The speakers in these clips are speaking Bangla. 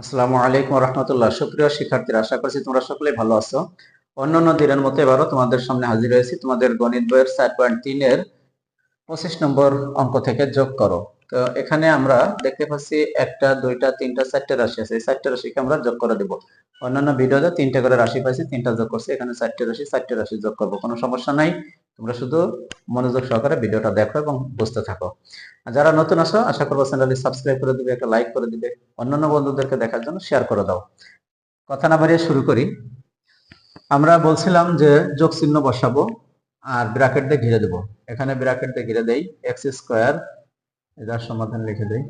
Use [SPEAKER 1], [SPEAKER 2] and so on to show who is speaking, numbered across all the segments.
[SPEAKER 1] আসসালামু আলাইকুম রহমতুল্লাহ। সুপ্রিয় শিক্ষার্থীরা, আশা করছি তোমরা সকলে ভালো আছো। অন্যান্য দিনের মতো এবারও তোমাদের সামনে হাজির হয়েছি। তোমাদের গণিত বইয়ের চার পয়েন্ট তিনের পঁচিশ নম্বর অঙ্ক থেকে যোগ করো। তো এখানে আমরা দেখতে পাচ্ছি একটা, দুইটা, তিনটা, চারটে রাশি আছে। এই চারটে রাশিকে আমরা যোগ করে দেবো। অন্যান্য ভিডিওতে তিনটা করে রাশি পাইছি, তিনটা যোগ করছি। এখানে চারটে রাশি চারটে রাশি যোগ করব। কোনো সমস্যা নাই। তোমরা শুধু মনোযোগ সহকারে ভিডিওটা দেখো এবং বুঝতে থাকো। যারা নতুন আসো আশা করব চ্যানেলটি সাবস্ক্রাইব করে দিবে, একটা লাইক করে দিবে, অন্যান্য বন্ধুদেরকে দেখার জন্য শেয়ার করে দাও। কথা না বাড়িয়ে শুরু করি। আমরা বলছিলাম যে যোগ চিহ্ন বসাবো আর ব্র্যাকেট দিয়ে ঘিরে দেবো। এখানে ব্র্যাকেট দিয়ে ঘিরে দেই এক্স স্কোয়ার এটার সমাধান লিখে দেই।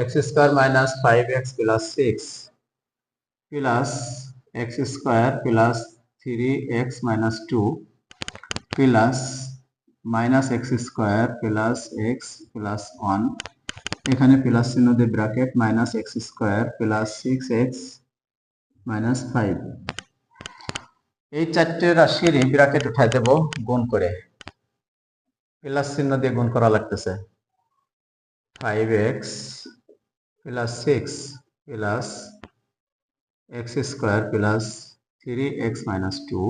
[SPEAKER 1] X square minus five x plus six plus x square plus three x minus two plus minus x square plus x plus one. এখানে প্লাস চিহ্ন দিয়ে bracket, minus x square plus six x minus five. এই চারটে রাশির ব্র্যাকেট উঠাই দেব গুণ করে। প্লাস চিহ্ন দিয়ে গুণ করা লাগতেছে। Five x plus six plus x square plus three x minus two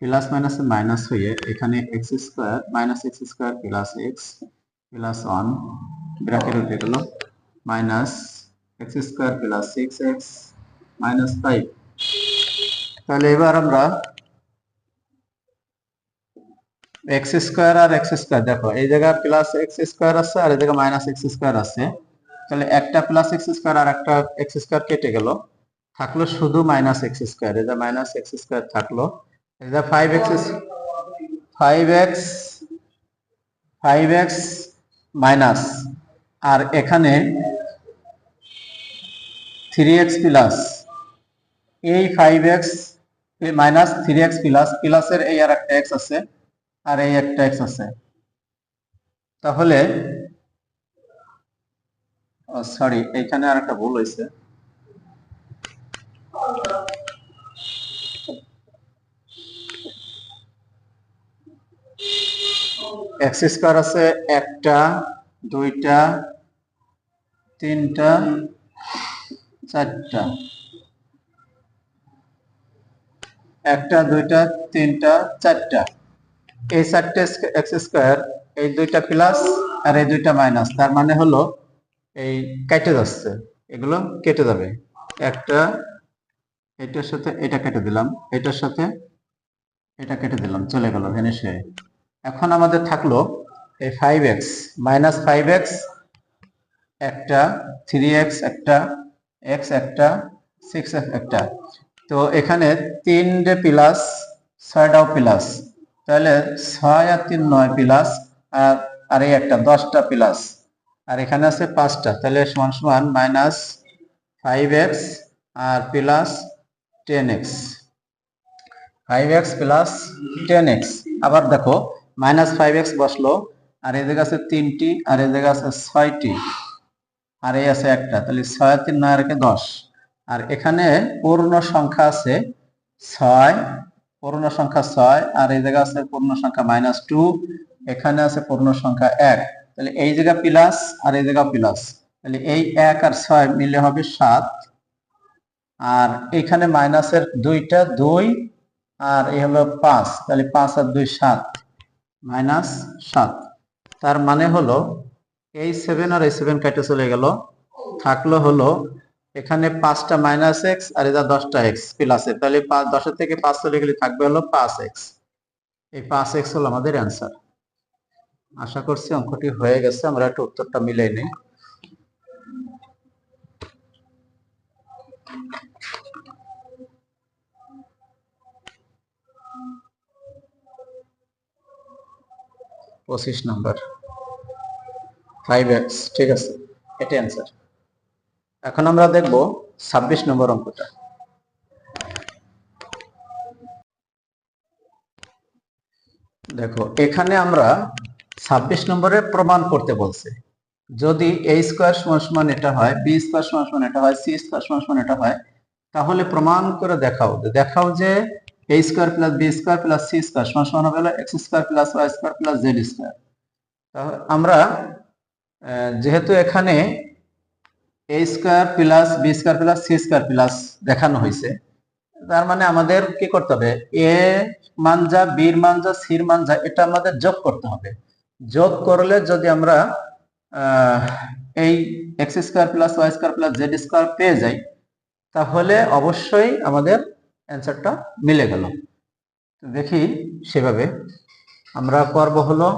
[SPEAKER 1] plus minus minus হয়ে এখানে x square minus x square plus x plus one bracket উঠে গেল minus x square plus six x minus five তাহলে এবার আমরা এক্স স্কোয়ার আর এক্স স্কোয়ার দেখো, এই জায়গায় প্লাস এক্স স্কোয়ার আছে আর এই জায়গায় মাইনাস এক্স স্কোয়ার আছে। তাহলে একটা প্লাস এক্স স্কোয়ার আর একটা এক্স স্কোয়ার কেটে গেল। থাকল শুধু মাইনাস এক্স স্কোয়ার এটা মাইনাস এক্স স্কোয়ার থাকল এটা five x five x five x minus আর এখানে থ্রি এক্স প্লাস এই five x minus three x plus প্লাসের এই আর একটা এক্স আছে, আর এই একটা এক্স আছে। তাহলে সরি এইখানে আর একটা ভুল হয়েছে। এক্স স্কোয়ার আছে একটা, দুইটা, তিনটা, চারটা। একটা, দুইটা, তিনটা, চারটা। এই চারটে এক্স স্কোয়ার এই দুইটা প্লাস আর এই দুইটা মাইনাস তার মানে হলো এই কেটে যাচ্ছে, এগুলো কেটে যাবে। একটা, এটার সাথে এটা কেটে দিলাম, এটার সাথে এটা কেটে দিলাম, চলে গেল ভেনিশ হয়ে। এখন আমাদের থাকল এই five x minus five x একটা থ্রি এক্স একটা এক্স একটা সিক্স এক্স একটা। তো এখানে তিনটে প্লাস ছয়টাও প্লাস তাহলে ছয় আর তিন নয় প্লাস আর আর এই একটা, দশটা প্লাস আর এখানে আছে পাঁচটা, তাহলে সমান সমান মাইনাস ফাইভ এক্স আর plus ten x five x plus ten x আবার দেখো মাইনাস ফাইভ এক্স বসল, আর এই জায়গা আছে তিনটি, আর এই জায়গা আছে ছয়টি। আর এই আছে একটা, তাহলে ছয় তিন নয় রেখে দশ। আর এখানে পূর্ণ সংখ্যা আছে ছয়, পূর্ণ সংখ্যা ছয়, আর এই জায়গা আছে পূর্ণ সংখ্যা মাইনাস টু এখানে আছে পূর্ণ সংখ্যা এক। তাহলে এই জায়গা প্লাস আর এই জায়গা প্লাস তাহলে এই এক আর ছয় মিলে হবে সাত। আর এখানে মাইনাসের দুইটা দুই, আর এই হলো পাঁচ। তাহলে পাঁচ আর দুই সাত। মাইনাস সাত। তার মানে হলো এই সেভেন আর এই সেভেন কেটে চলে গেল। থাকল হলো এখানে পাঁচটা মাইনাস এক্স আর এটা দশটা এক্স প্লাসে তাহলে পাঁচ, দশের থেকে পাঁচ চলে গেলে থাকবে হলো পাঁচ এক্স এই পাঁচ এক্স হলো আমাদের অ্যান্সার আশা করছি অঙ্কটি হয়ে গেছে, আমরা একটু উত্তরটা মিলাই নিই। পঁচিশ নাম্বার। ফাইভ এক্স ঠিক আছে? এটা অ্যান্সার এখন আমরা দেখব ছাব্বিশ নম্বর অঙ্কটা। দেখো, এখানে আমরা ছাব্বিশ নম্বরে প্রমাণ করতে বলছে। যদি এ স্কোয়ার সমান সমান এটা হয় বি স্কোয়ার সমান সমান এটা হয় সি স্কোয়ার সমান সমান এটা হয়, তাহলে প্রমাণ করে দেখাও। দেখাও যে a square plus b square plus c square সমান সমান হবে x square plus y square plus z square তাহলে আমরা যেহেতু এখানে a square plus b square plus c square plus দেখানো হয়েছে, তার মানে আমাদের কি করতে হবে? এ মান যা বির মান যা সির মান যা, এটা আমাদের যোগ করতে হবে। যোগ করলে যদি আমরা এই x square plus y square plus z square পেয়ে যাই, তাহলে অবশ্যই আমাদের অ্যান্সারটা মিলে গেল। দেখি সেভাবে। আমরা করব হলো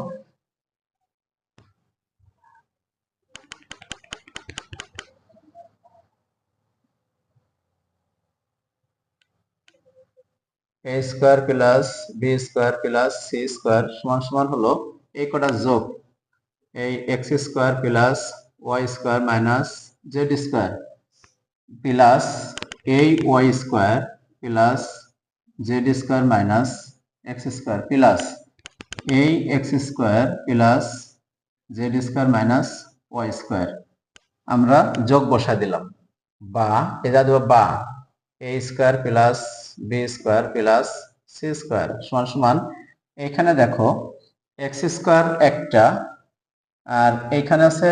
[SPEAKER 1] a square plus b square plus c square সমান সমান হলো এই কটা যোগ এই x square plus y square minus z square plus এই y square plus z square minus x square plus এই x square plus z square minus y square আমরা যোগ বসাই দিলাম। বা এটা দেবো বা, a square plus b square plus c square সমান সমান। এখানে দেখো, এক্স স্কোয়ার একটা, আর এইখানে আছে,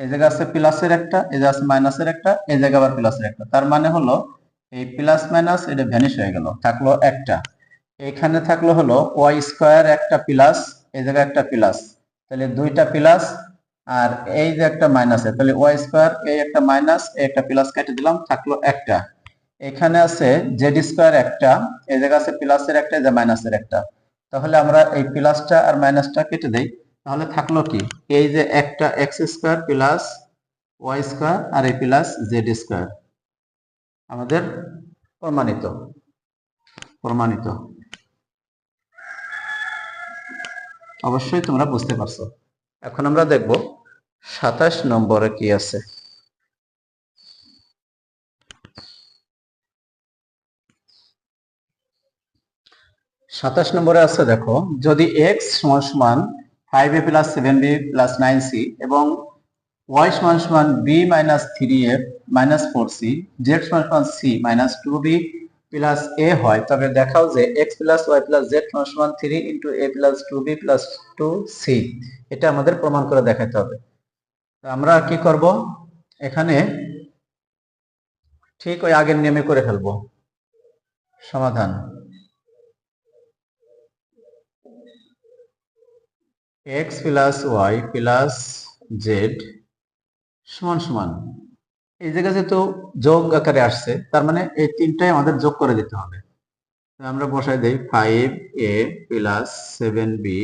[SPEAKER 1] এই জায়গা আছে প্লাসের একটা, এই জায়গা আছে মাইনাসের একটা, এই জায়গা আবার প্লাসের একটা। তার মানে হলো এই প্লাস মাইনাস এটা ভ্যানিশ হয়ে গেল, থাকল একটা। এখানে থাকল হলো ওয়াই স্কোয়ার একটা প্লাস এই জায়গায় একটা প্লাস তাহলে দুইটা প্লাস আর এই যে একটা মাইনাস তাহলে ওয়াই স্কোয়ার এই একটা মাইনাস এই একটা প্লাস কেটে দিলাম, থাকল একটা। এখানে আছে জেড স্কোয়ার একটা, এই জায়গা আছে প্লাসের একটা যে মাইনাসের একটা। তাহলে আমরা এই প্লাসটা আর মাইনাসটা কেটে দেই, তাহলে থাকল কি? এই যে একটা x square plus y square আর এই প্লাস জেড স্কোয়ার আমাদের প্রমাণিত প্রমাণিত। অবশ্যই তোমরা বুঝতে পারছ। এখন আমরা দেখব সাতাশ নম্বরে কি আছে। সাতাশ নম্বরে আছে, দেখো, যদি এক্স সমান সমান five a plus seven b plus nine c এবং ওয়াই সমান সমান b minus three f minus four c z সমান c minus two b plus a হয়, তবে দেখাও যে x plus y plus z সমান three into a plus two b plus two c এটা আমাদের প্রমাণ করে দেখাতে হবে। আমরা কি করব? এখানে ঠিক ওই আগের নিয়মে করে ফেলব। সমাধান। X plus y plus z সমান সমান এই জায়গায় যেহেতু যোগ আকারে আসছে, তার মানে এই তিনটাই আমাদের যোগ করে দিতে হবে। আমরা বসাই দেই five a plus seven b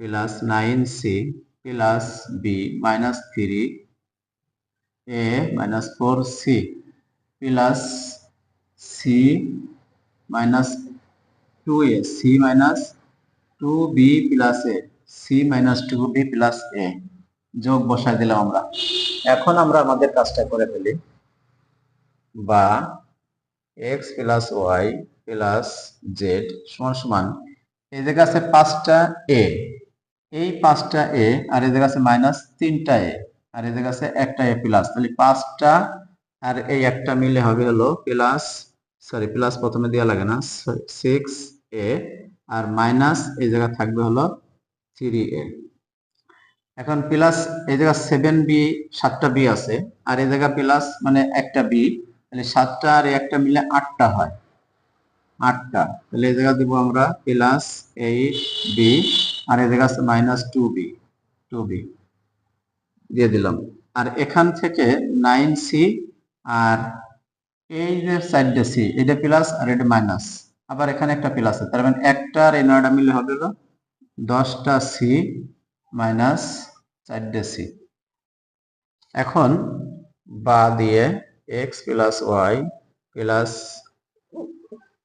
[SPEAKER 1] plus nine c plus b minus three a minus four c plus c minus two a c minus two b plus a c minus two b plus a যোগ বসাই দিলাম আমরা। এখন আমরা আমাদের কাজটা করে ফেলি। বা x plus y plus z সমান সমান এই জায়গা আছে পাঁচটা এ এই পাঁচটা এ আর এই জায়গা আছে মাইনাস তিনটা এ আর এই জায়গা আছে একটা এ প্লাস তাহলে পাঁচটা আর এই একটা মিলে হবে হলো প্লাস সরি প্লাস প্রথমে দেওয়া লাগে না সিক্স এ আর মাইনাস এই জায়গা থাকবে হলো থ্রি এ এখন প্লাস এই জায়গা সেভেন বি সাতটা বি আছে। আর এই জায়গা প্লাস মানে একটা বি তাহলে সাতটা আর একটা মিলে আটটা হয়। আটটা। তাহলে এই জায়গা দিব আমরা প্লাস এইট বি আর এই জায়গা আছে minus two b two b দিয়ে দিলাম। আর এখান থেকে নাইন সি আর এই যে সাইডটা সি এটা প্লাস আর এটা মাইনাস আবার এখানে একটা প্লাস আছে। তার মানে একটা আর এই নয়টা মিলে হবে দশটা সি মাইনাস চারটে সি এখন বা দিয়ে x plus y plus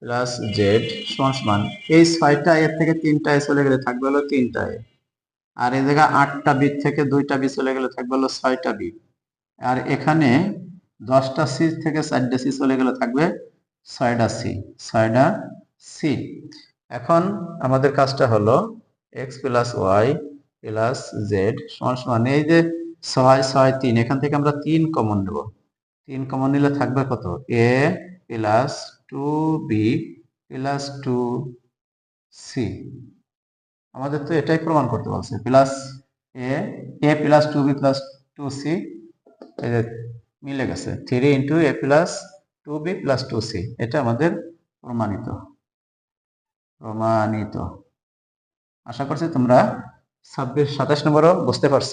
[SPEAKER 1] plus z সমান এই ছয়টা এর থেকে তিনটা এ চলে গেলে থাকবে হলো তিনটা এ আর এই জায়গায় আটটা বি থেকে দুইটা বি চলে গেলে থাকবে হলো ছয়টা বি আর এখানে দশটা সি থেকে চারটে সি চলে গেলে থাকবে ছয়টা সি ছয়টা সি। এখন আমাদের কাজটা হলো x plus y plus z সমান সমান, এই যে ছয় ছয়, তিন, এখান থেকে আমরা তিন কমন নেব। তিন কমন নিলে থাকবে কত? A plus two b plus two c আমাদের তো এটাই প্রমাণ করতে বলছে। Plus a a plus two b plus two c মিলে গেছে। Three into a plus two b plus two c এটা আমাদের প্রমাণিত। প্রমাণিত। আশা করছি তোমরা ছাব্বিশ সাতাশ নম্বরও বুঝতে পারছ।